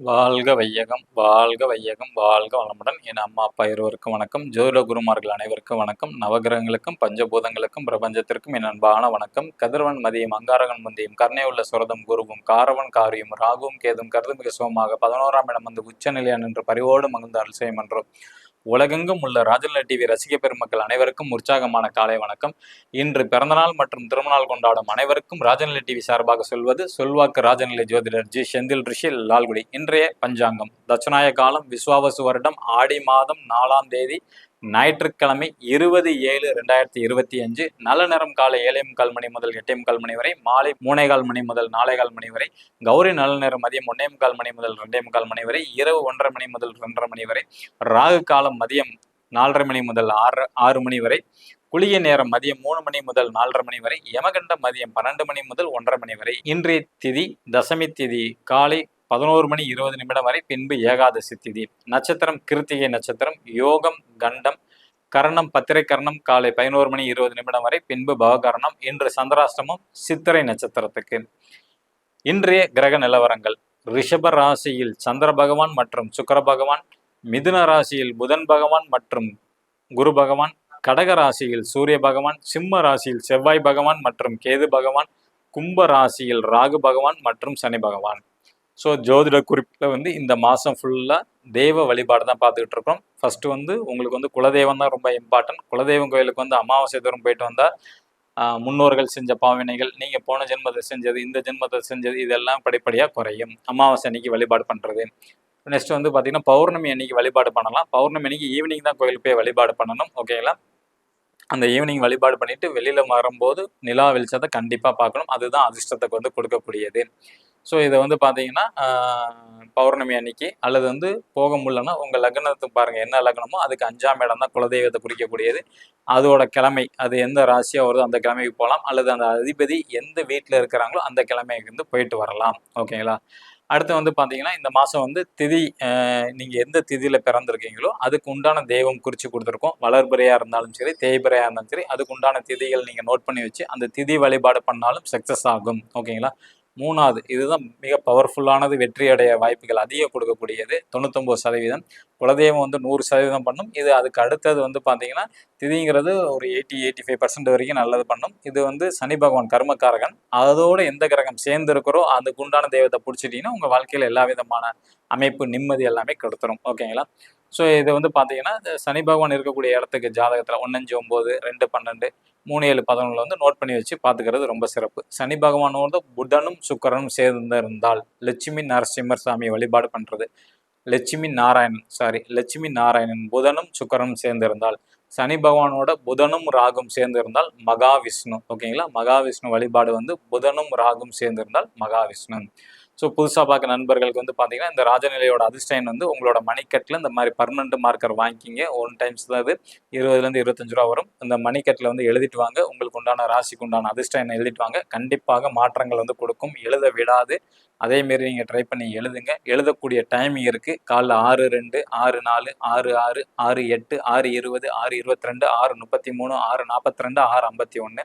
வாழ்க வையகம் வாழ்க வையகம் வாழ்க வளமுடன். என் அம்மா அப்பா இருவருக்கும் வணக்கம். ஜோதிட குருமார்கள் அனைவருக்கும் வணக்கம். நவகிரகங்களுக்கும் பஞ்சபூதங்களுக்கும் பிரபஞ்சத்திற்கும் என் அன்பான வணக்கம். கதிரவன் மதியம் அங்காரகன் முந்தியும் கர்ணை உள்ள சுரதம் குருவும் காரவன் காரியும் ராகுவும் கேதும் கருதுமிக சுகமாக பதினோராம் இடம் வந்து உச்சநிலையான் என்று பரிவோடு மகிழ்ந்த அல்சயம் என்றும் உலகெங்கும் உள்ள ராஜநிலை டிவி ரசிக பெருமக்கள் அனைவருக்கும் உற்சாகமான காலை வணக்கம். இன்று பிறந்தநாள் மற்றும் திருமணநாள் கொண்டாடும் அனைவருக்கும் ராஜநிலை டிவி சார்பாக சொல்வது சொல்வாக்கு ராஜநிலை ஜோதிடர் ஜி. செந்தில் ரிஷி லால்குடி. இன்றைய பஞ்சாங்கம். தட்சநாய காலம் விஸ்வாவசு வருடம் ஆடி மாதம் நாலாம் தேதி ஞாயிற்றுக்கிழமை இருபது ஏழு ரெண்டாயிரத்தி இருபத்தி அஞ்சு. நல்ல நேரம் காலை ஏழே முக்கால் மணி முதல் எட்டே முக்கால் மணி வரை மாலை மூணே கால் மணி முதல் நாலே கால் மணி வரை கௌரி நல்ல நேரம் மதியம் ஒன்னே முக்கால் மணி முதல் ரெண்டே முக்கால் மணி வரை இரவு ஒன்றரை மணி முதல் ரெண்டரை மணி வரை ராகு காலம் மதியம் நாலரை மணி முதல் ஆறு ஆறு மணி வரை குளிய நேரம் மதியம் மூணு மணி முதல் நாலரை மணி வரை யமகண்டம் மதியம் பன்னெண்டு மணி முதல் ஒன்றரை மணி வரை. இன்றைய திதி தசமி திதி காலை பதினோரு மணி இருபது நிமிடம் வரை பின்பு ஏகாதசி திதி. நட்சத்திரம் கிருத்திகை நட்சத்திரம் யோகம் கண்டம் கரணம் பத்திரை கரணம் காலை பதினோரு மணி இருபது நிமிடம் வரை பின்பு பவகரணம் இன்று சந்திராஷ்டமம் சித்திரை நட்சத்திரத்துக்கு. இன்றைய கிரக நிலவரங்கள். ரிஷப ராசியில் சந்திர பகவான் மற்றும் சுக்கர பகவான் மிதுன ராசியில் புதன் பகவான் மற்றும் குரு பகவான் கடக ராசியில் சூரிய பகவான் சிம்ம ராசியில் செவ்வாய் பகவான் மற்றும் கேது பகவான் கும்ப ராசியில் ராகு பகவான் மற்றும் சனி பகவான். ஸோ ஜோதிட குறிப்பில் வந்து இந்த மாதம் ஃபுல்லாக தெய்வ வழிபாடு தான் பார்த்துக்கிட்டு இருக்கோம். ஃபஸ்ட்டு வந்து உங்களுக்கு வந்து குலதெய்வம் தான் ரொம்ப இம்பார்ட்டன்ட் குலதெய்வம் கோயிலுக்கு வந்து அமாவாசை தூரம் போயிட்டு வந்தால் முன்னோர்கள் செஞ்ச பாவினைகள் நீங்கள் போன ஜென்மத்தை செஞ்சது இந்த ஜென்மத்தை செஞ்சது இதெல்லாம் படிப்படியாக குறையும். அமாவாசை அன்னைக்கு வழிபாடு பண்ணுறது நெக்ஸ்ட் வந்து பார்த்தீங்கன்னா பௌர்ணமி அன்னைக்கு வழிபாடு பண்ணலாம். பௌர்ணமி அன்னைக்கு ஈவினிங் தான் கோயிலுக்கு போய் வழிபாடு பண்ணணும். ஓகேங்களா அந்த ஈவினிங் வழிபாடு பண்ணிட்டு வெளியில் வரும்போது நிலா வெளிச்சத்தை கண்டிப்பாக பார்க்கணும். அதுதான் அதிர்ஷ்டத்துக்கு வந்து கொடுக்கக்கூடியது. ஸோ இதை வந்து பார்த்தீங்கன்னா பௌர்ணமி அன்னைக்கு அல்லது வந்து போக முடியலன்னா உங்கள் லக்னத்துக்கு பாருங்கள் என்ன லக்னமோ அதுக்கு அஞ்சாம் இடம் தான் குலதெய்வத்தை குறிக்கக்கூடியது. அதோட கிழமை அது எந்த ராசியாக வருதோ அந்த கிழமைக்கு போகலாம். அல்லது அந்த அதிபதி எந்த வீட்டில் இருக்கிறாங்களோ அந்த கிழமைக்கு வந்து போயிட்டு வரலாம். ஓகேங்களா? அடுத்து வந்து பார்த்தீங்கன்னா இந்த மாதம் வந்து திதி நீங்கள் எந்த திதியில் பிறந்திருக்கீங்களோ அதுக்கு உண்டான தெய்வம் குறித்து கொடுத்துருக்கோம். வளர்பிறையாக இருந்தாலும் சரி தேய்பிறையாக இருந்தாலும் சரி அதுக்கு உண்டான திதிகள் நீங்கள் நோட் பண்ணி வச்சு அந்த திதி வழிபாடு பண்ணாலும் சக்ஸஸ் ஆகும். ஓகேங்களா? மூணாவது இதுதான் மிக பவர்ஃபுல்லானது வெற்றி அடைய வாய்ப்புகள் அதிகம் கொடுக்கக்கூடியது தொண்ணூத்தொம்பது சதவீதம். குலதெய்வம் வந்து நூறு சதவீதம் பண்ணும். இது அதுக்கு அடுத்தது வந்து பார்த்தீங்கன்னா திதிங்கிறது ஒரு எயிட்டி எயிட்டி ஃபைவ் பர்சன்ட் வரைக்கும் நல்லது பண்ணும். இது வந்து சனி பகவான் கர்மக்காரகன். அதோட எந்த கிரகம் சேர்ந்து இருக்கிறோ அதுக்கு உண்டான தெய்வத்தை பிடிச்சிட்டிங்கன்னா உங்கள் வாழ்க்கையில் எல்லா விதமான அமைப்பு நிம்மதி எல்லாமே கொடுத்துரும். ஓகேங்களா? ஸோ இது வந்து பார்த்தீங்கன்னா சனி பகவான் இருக்கக்கூடிய இடத்துக்கு ஜாதகத்தில் ஒன்னஞ்சு ஒம்பது ரெண்டு பன்னெண்டு மூணு ஏழு பதினொன்றில் வந்து நோட் பண்ணி வச்சு பார்த்துக்கிறது ரொம்ப சிறப்பு. சனி பகவானோட புதனும் சுக்கரனும் சேர்ந்து இருந்தால் லட்சுமி நரசிம்மர் சாமி வழிபாடு பண்ணுறது லட்சுமி நாராயணன் சாரி லட்சுமி நாராயணன் புதனும் சுக்கரனும் சேர்ந்திருந்தால் சனி பகவானோட புதனும் ராகும் சேர்ந்து இருந்தால் மகாவிஷ்ணு. ஓகேங்களா? மகாவிஷ்ணு வழிபாடு வந்து புதனும் ராகும் சேர்ந்து இருந்தால் மகாவிஷ்ணு. ஸோ புதுசாக பார்க்க நண்பர்களுக்கு வந்து பார்த்தீங்கன்னா இந்த ராஜநிலையோட அதிர்ஷ்டைன் வந்து உங்களோட மணிக்கட்டில் இந்த மாதிரி பர்மனண்ட் மார்க்கர் வாங்கிக்கிங்க. ஒன் டைம்ஸ் தான் அது இருபதுலேருந்து இருபத்தஞ்சு ரூபா வரும். இந்த மணிக்கட்டில் வந்து எழுதிட்டு வாங்க. உங்களுக்கு உண்டான ராசிக்கு உண்டான அதிர்ஷ்டைனை எழுதிட்டு வாங்க. கண்டிப்பாக மாற்றங்கள் வந்து கொடுக்கும். எழுத விடாது. அதேமாரி நீங்கள் ட்ரை பண்ணி எழுதுங்க. எழுதக்கூடிய டைமிங் இருக்குது காலைல ஆறு ரெண்டு ஆறு நாலு ஆறு ஆறு ஆறு எட்டு ஆறு இருபது ஆறு இருபத்தி ரெண்டு ஆறு முப்பத்தி மூணு ஆறு நாற்பத்தி ரெண்டு ஆறு ஐம்பத்தி ஒன்று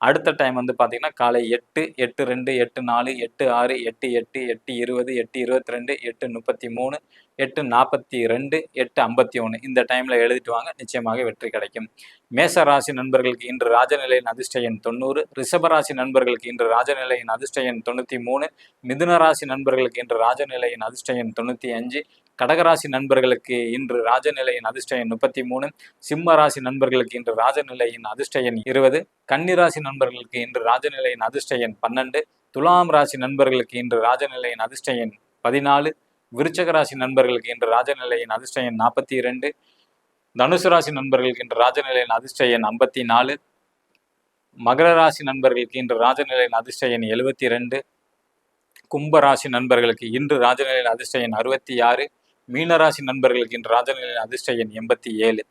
அடுத்த டைம் வந்து பார்த்தீங்கன்னா காலை எட்டு எட்டு ரெண்டு எட்டு நாலு எட்டு ஆறு எட்டு எட்டு எட்டு இருபது எட்டு இருபத்தி ரெண்டு எட்டு முப்பத்தி மூணு எட்டு நாற்பத்தி ரெண்டு எட்டு ஐம்பத்தி ஒன்று இந்த டைமில் எழுதிட்டு வாங்க நிச்சயமாக வெற்றி கிடைக்கும். மேச ராசி நண்பர்களுக்கு இன்று ராஜநிலையின் அதிர்ஷ்ட எண் தொண்ணூறு ரிஷபராசி நண்பர்களுக்கு இன்று ராஜநிலையின் அதிர்ஷ்ட எண் தொண்ணூற்றி மூணு மிதுன ராசி நண்பர்களுக்கு இன்று ராஜநிலையின் அதிர்ஷ்ட எண் தொண்ணூற்றி அஞ்சு கடகராசி நண்பர்களுக்கு இன்று ராஜநிலையின் அதிர்ஷ்ட எண் முப்பத்தி மூணு சிம்ம ராசி நண்பர்களுக்கு இன்று ராஜநிலையின் அதிர்ஷ்ட எண் இருபது கன்னிராசி நண்பர்களுக்கு இன்று ராஜநிலையின் அதிர்ஷ்ட எண் பன்னெண்டு துலாம் ராசி நண்பர்களுக்கு இன்று ராஜநிலையின் அதிர்ஷ்ட எண் பதினாலு விருச்சக ராசி நண்பர்களுக்கு இன்று ராஜநிலையின் அதிர்ஷ்ட எண் நாற்பத்தி இரண்டு தனுசு ராசி நண்பர்களுக்கு இன்று ராஜநிலையின் அதிர்ஷ்ட எண் ஐம்பத்தி நாலு மகர ராசி நண்பர்களுக்கு இன்று ராஜநிலையின் அதிர்ஷ்ட எண் எழுபத்தி ரெண்டு கும்ப ராசி நண்பர்களுக்கு இன்று ராஜநிலையின் அதிர்ஷ்ட எண் அறுபத்தி ஆறு மீனராசி நண்பர்களுக்கு இன்று ராஜநிலையின் அதிர்ஷ்ட எண் எண்பத்தி ஏழு.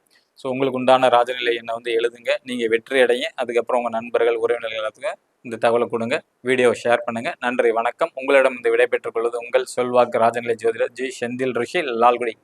ஸோ உங்களுக்கு உண்டான ராஜநிலை எண்ணை வந்து எழுதுங்க. நீங்கள் வெற்றி அடைங்க. அதுக்கப்புறம் உங்கள் நண்பர்கள் உறவினர்கள் எல்லாத்துக்கும் இந்த தகவலை கொடுங்க. வீடியோவை ஷேர் பண்ணுங்கள் நன்றி வணக்கம். உங்களிடம் இந்த விடைபெற்றுக் கொள்வது உங்கள் சொல்வாக்கு ராஜநிலை ஜோதிடர் ஜி செந்தில் ரிஷி லால்குடி.